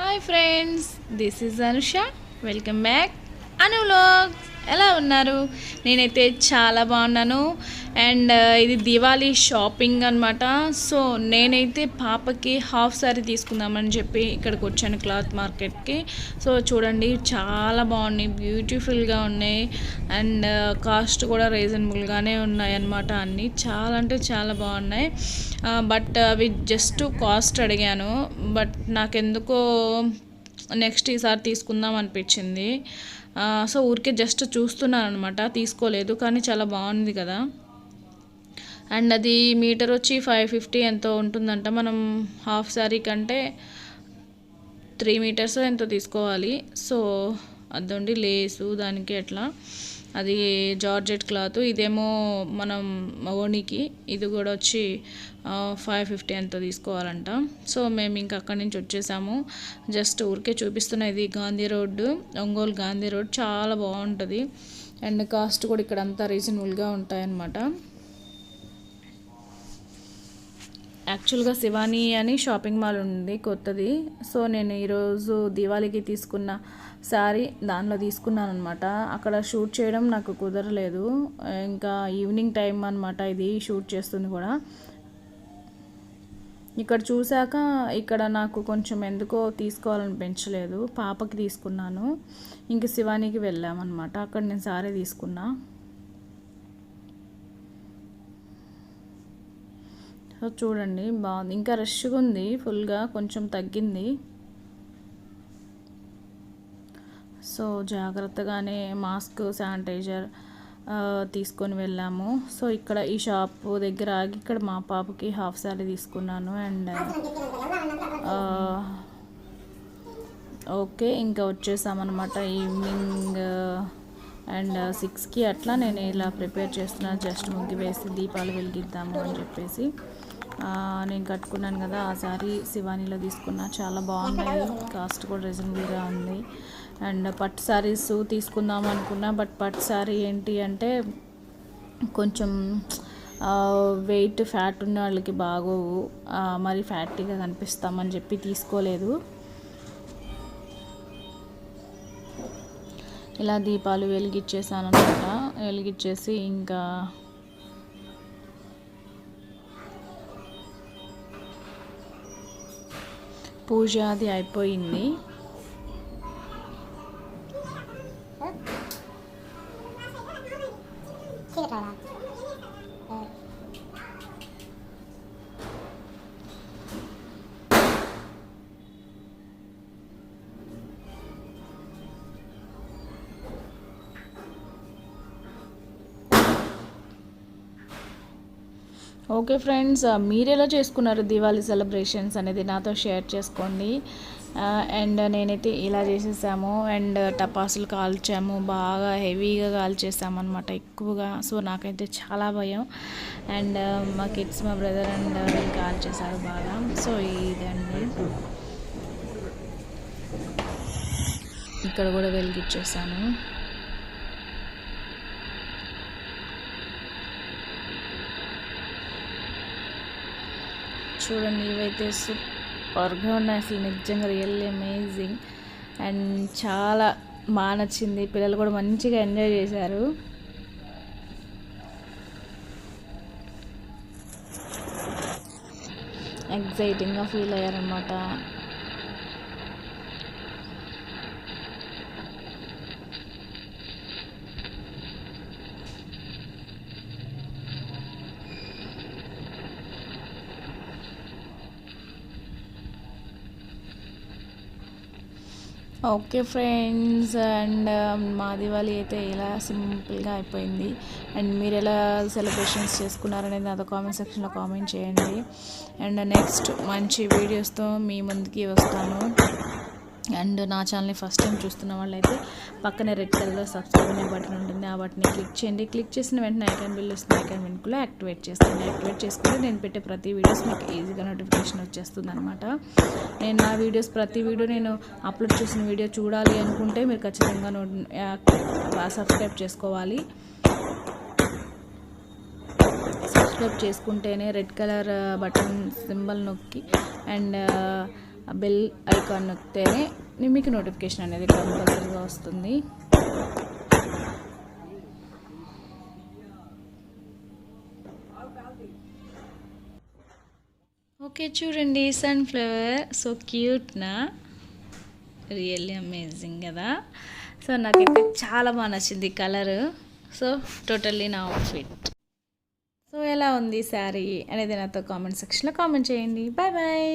Hi friends, this is Anusha. Welcome back. Anu ఎలా ఉన్నారు? నేనైతే చాలా బాగున్నాను. అండ్ uh, ఇది దివాళీ షాపింగ్ అనమాట సో నేనైతే పాపకి హాఫ్ సారీ తీసుకుందామని చెప్పి ఇక్కడికి వచ్చాను క్లాత్ మార్కెట్కి. సో చూడండి చాలా బాగున్నాయి. బ్యూటిఫుల్గా ఉన్నాయి. అండ్ uh, కాస్ట్ కూడా రీజనబుల్గానే ఉన్నాయి అన్నమాట అన్నీ. చాలా అంటే చాలా బాగున్నాయి. Uh, బట్ అవి జస్ట్ కాస్ట్ అడిగాను. బట్ నాకెందుకో నెక్స్ట్ ఈసారి తీసుకుందాం అనిపించింది. సో ఊరికే జస్ట్ చూస్తున్నాను అనమాట తీసుకోలేదు కానీ చాలా బాగుంది కదా. అండ్ అది మీటర్ వచ్చి ఫైవ్ ఫిఫ్టీ ఎంతో ఉంటుందంట. మనం హాఫ్ శారీ కంటే త్రీ మీటర్స్ ఎంతో తీసుకోవాలి. సో అదండి లేసు దానికి ఎట్లా అది జార్జెట్ క్లాత్. ఇదేమో మనం ఓనికి ఇది కూడా వచ్చి ఫైవ్ ఫిఫ్టీ ఎంతో తీసుకోవాలంట. సో మేము ఇంకా అక్కడి నుంచి వచ్చేసాము. జస్ట్ ఊరికే చూపిస్తున్న ఇది గాంధీ రోడ్డు ఒంగోలు గాంధీ రోడ్ చాలా బాగుంటుంది. అండ్ కాస్ట్ కూడా ఇక్కడ అంతా రీజనబుల్గా ఉంటాయన్నమాట. యాక్చువల్గా శివాని అని షాపింగ్ మాల్ ఉంది కొత్తది. సో నేను ఈరోజు దివాళీకి తీసుకున్న శారీ దానిలో తీసుకున్నాను అనమాట అక్కడ షూట్ చేయడం నాకు కుదరలేదు. ఇంకా ఈవినింగ్ టైం అనమాట ఇది షూట్ చేస్తుంది కూడా. ఇక్కడ చూశాక ఇక్కడ నాకు కొంచెం ఎందుకో తీసుకోవాలనిపించలేదు. పాపకి తీసుకున్నాను. ఇంక శివానికి వెళ్ళామన్నమాట. అక్కడ నేను సారీ తీసుకున్నా. సో చూడండి బాగుంది ఇంకా రష్గా ఉంది ఫుల్గా కొంచెం తగ్గింది. సో జాగ్రత్తగానే మాస్క్ శానిటైజర్ తీసుకొని వెళ్ళాము. సో ఇక్కడ ఈ షాప్ దగ్గర ఆగి ఇక్కడ మా పాపకి హాఫ్ శారీ తీసుకున్నాను అండ్ ఓకే ఇంకా వచ్చేసామన్నమాట ఈవినింగ్ అండ్ సిక్స్కి అట్లా నేను ఇలా ప్రిపేర్ చేస్తున్నాను జస్ట్ ముగ్గు వేసి దీపాలు వెలిగిద్దాము అని చెప్పేసి. నేను కట్టుకున్నాను కదా ఆ సారీ శివానీలో తీసుకున్నా. చాలా బాగున్నాయి కాస్ట్ కూడా రీజనబుల్గా ఉంది. అండ్ పట్టు శారీస్ తీసుకుందాం అనుకున్నా బట్ పట్టు సారీ ఏంటి అంటే కొంచెం వెయిట్ ఫ్యాట్ ఉన్న వాళ్ళకి బాగోవు. మరి ఫ్యాటీగా కనిపిస్తామని చెప్పి తీసుకోలేదు. ఇలా దీపాలు వెలిగిచ్చేసాను అనమాట వెలిగిచ్చేసి ఇంకా పూజ అది అయిపోయింది. ఓకే ఫ్రెండ్స్ మీరు ఎలా చేసుకున్నారు దివాళీ సెలబ్రేషన్స్ అనేది నాతో షేర్ చేసుకోండి. అండ్ నేనైతే ఇలా చేసేసాము. అండ్ టపాసులు కాల్చాము. బాగా హెవీగా కాల్చేసాము అనమాట ఎక్కువగా. సో నాకైతే చాలా భయం. అండ్ మా కిడ్స్ మా బ్రదర్ అండ్ కాల్చేశారు బాగా. సో ఇదండి. ఇక్కడ కూడా వెలిగిచ్చేసాను. చూడండి ఇవైతే సూపర్గా ఉన్నాయి అసలు. నిజంగా రియల్లీ అమేజింగ్. అండ్ చాలా బాగా నచ్చింది. పిల్లలు కూడా మంచిగా ఎంజాయ్ చేశారు. ఎగ్జైటింగ్గా ఫీల్ అయ్యారనమాట ఓకే ఫ్రెండ్స్ అండ్ um, మా దివాళీ అయితే ఇలా సింపుల్గా అయిపోయింది. అండ్ మీరు ఎలా సెలబ్రేషన్స్ చేసుకున్నారనేది నాతో కామెంట్ సెక్షన్లో కామెంట్ చేయండి. అండ్ నెక్స్ట్ మంచి వీడియోస్తో మీ ముందుకి వస్తాను. అండ్ నా ఛానల్ని ఫస్ట్ టైం చూస్తున్న వాళ్ళైతే పక్కనే రెడ్ కలర్లో సబ్స్క్రైబ్ అనే బటన్ ఉంటుంది. ఆ బటన్ని క్లిక్ చేయండి. క్లిక్ చేసిన వెంటనే ఐకాన్ బిల్ వస్తుంది ఐకాన్ వెనుకలో యాక్టివేట్ చేస్తుంది యాక్టివేట్ చేసుకుంటే నేను పెట్టే ప్రతి వీడియోస్ మీకు ఈజీగా నోటిఫికేషన్ వచ్చేస్తుంది అనమాట నేను నా వీడియోస్ ప్రతి వీడియో నేను అప్లోడ్ చేసిన వీడియో చూడాలి అనుకుంటే మీరు ఖచ్చితంగా సబ్స్క్రైబ్ చేసుకోవాలి. సబ్స్క్రైబ్ చేసుకుంటేనే రెడ్ కలర్ బటన్ సింబల్ నొక్కి అండ్ బెల్ ఐకాన్ నొక్కితేనే మీకు నోటిఫికేషన్ అనేది కంపల్సరీగా వస్తుంది. ఓకే చూడండి సన్ఫ్లవర్ సో క్యూట్నా రియల్లీ అమేజింగ్ కదా. సో నాకైతే చాలా బాగా నచ్చింది కలర్ సో టోటల్లీ నా అవుట్ఫిట్ సో ఎలా ఉంది శారీ అనేది నాతో కామెంట్ సెక్షన్లో కామెంట్ చేయండి. Bye bye